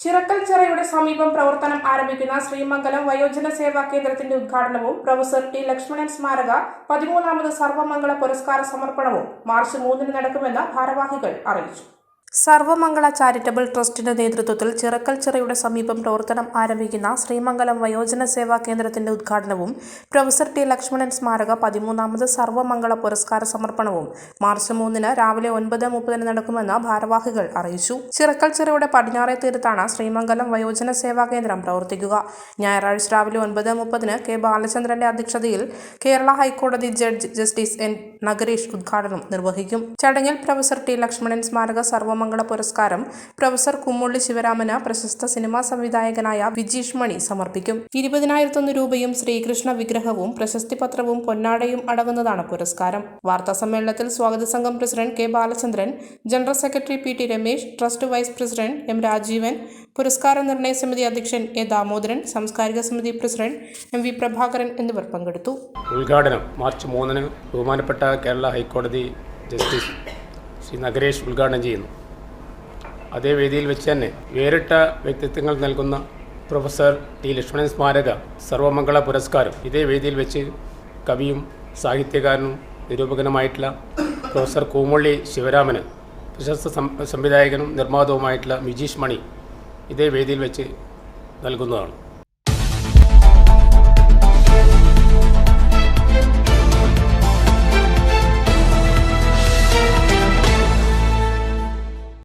ചിറക്കൽ ചിറയുടെ സമീപം പ്രവർത്തനം ആരംഭിക്കുന്ന ശ്രീമംഗലം വയോജന സേവാ കേന്ദ്രത്തിന്റെ ഉദ്ഘാടനവും പ്രൊഫസർ ടി ലക്ഷ്മണൻ സ്മാരക പതിമൂന്നാമത് സർവമംഗള പുരസ്കാര സമർപ്പണവും മാർച്ച് മൂന്നിന് നടക്കുമെന്ന് ഭാരവാഹികൾ അറിയിച്ചു. സർവമംഗള ചാരിറ്റബിൾ ട്രസ്റ്റിന്റെ നേതൃത്വത്തിൽ ചിറക്കൽ ചിറയുടെ സമീപം പ്രവർത്തനം ആരംഭിക്കുന്ന ശ്രീമംഗലം വയോജന സേവാ കേന്ദ്രത്തിന്റെ ഉദ്ഘാടനവും പ്രൊഫസർ ടി ലക്ഷ്മണൻ സ്മാരക പതിമൂന്നാമത് സർവമംഗള പുരസ്കാര സമർപ്പണവും മാർച്ച് മൂന്നിന് രാവിലെ ഒൻപത് മുപ്പതിന് നടക്കുമെന്ന് ഭാരവാഹികൾ അറിയിച്ചു. ചിറക്കൽ ചിറയുടെ പടിഞ്ഞാറേ തീരത്താണ് ശ്രീമംഗലം വയോജന സേവാ കേന്ദ്രം പ്രവർത്തിക്കുക. ഞായറാഴ്ച രാവിലെ ഒൻപത് മുപ്പതിന് കെ ബാലചന്ദ്രന്റെ അധ്യക്ഷതയിൽ കേരള ഹൈക്കോടതി ജഡ്ജ് ജസ്റ്റിസ് എൻ നഗരീഷ് ഉദ്ഘാടനം നിർവഹിക്കും. ചടങ്ങിൽ പ്രൊഫസർ ടി ലക്ഷ്മണൻ സ്മാരക സർവമംഗള പുരസ്കാരം പ്രൊഫസർ കുമ്മുള്ളി ശിവരാമന് പ്രശസ്ത സിനിമാ സംവിധായകനായ വിജീഷ് മണി സമർപ്പിക്കും. ഇരുപതിനായിരത്തൊന്ന് രൂപയും ശ്രീകൃഷ്ണ വിഗ്രഹവും പ്രശസ്തിപത്രവും പൊന്നാടയും അടങ്ങുന്നതാണ് പുരസ്കാരം. വാർത്താ സമ്മേളനത്തിൽ സ്വാഗത സംഘം president K Balachandran general secretary P T Ramesh trust vice president M Rajeevan പുരസ്കാര നിർണയ സമിതി അധ്യക്ഷൻ എ ദാമോദരൻ സാംസ്കാരിക സമിതി പ്രസിഡന്റ് എം വി പ്രഭാകരൻ എന്നിവർ പങ്കെടുത്തു. ഉദ്ഘാടനം മാർച്ച് മൂന്നിന് ബഹുമാനപ്പെട്ട കേരള ഹൈക്കോടതി ജസ്റ്റിസ് ശ്രീ നഗരേഷ് ഉദ്ഘാടനം ചെയ്യുന്നു. അതേ വേദിയിൽ വെച്ച് തന്നെ വേറിട്ട വ്യക്തിത്വങ്ങൾ നൽകുന്ന പ്രൊഫസർ ടി ലക്ഷ്മണൻ സ്മാരക സർവമംഗള പുരസ്കാരം ഇതേ വേദിയിൽ വെച്ച് കവിയും സാഹിത്യകാരനും നിരൂപകനുമായിട്ടുള്ള പ്രൊഫസർ കൂമള്ളി ശിവരാമന് പ്രശസ്ത സംവിധായകനും നിർമ്മാതാവുമായിട്ടുള്ള മിജീഷ് മണി ഇതേ വേദിയിൽ വെച്ച് നൽകുന്നതാണ്.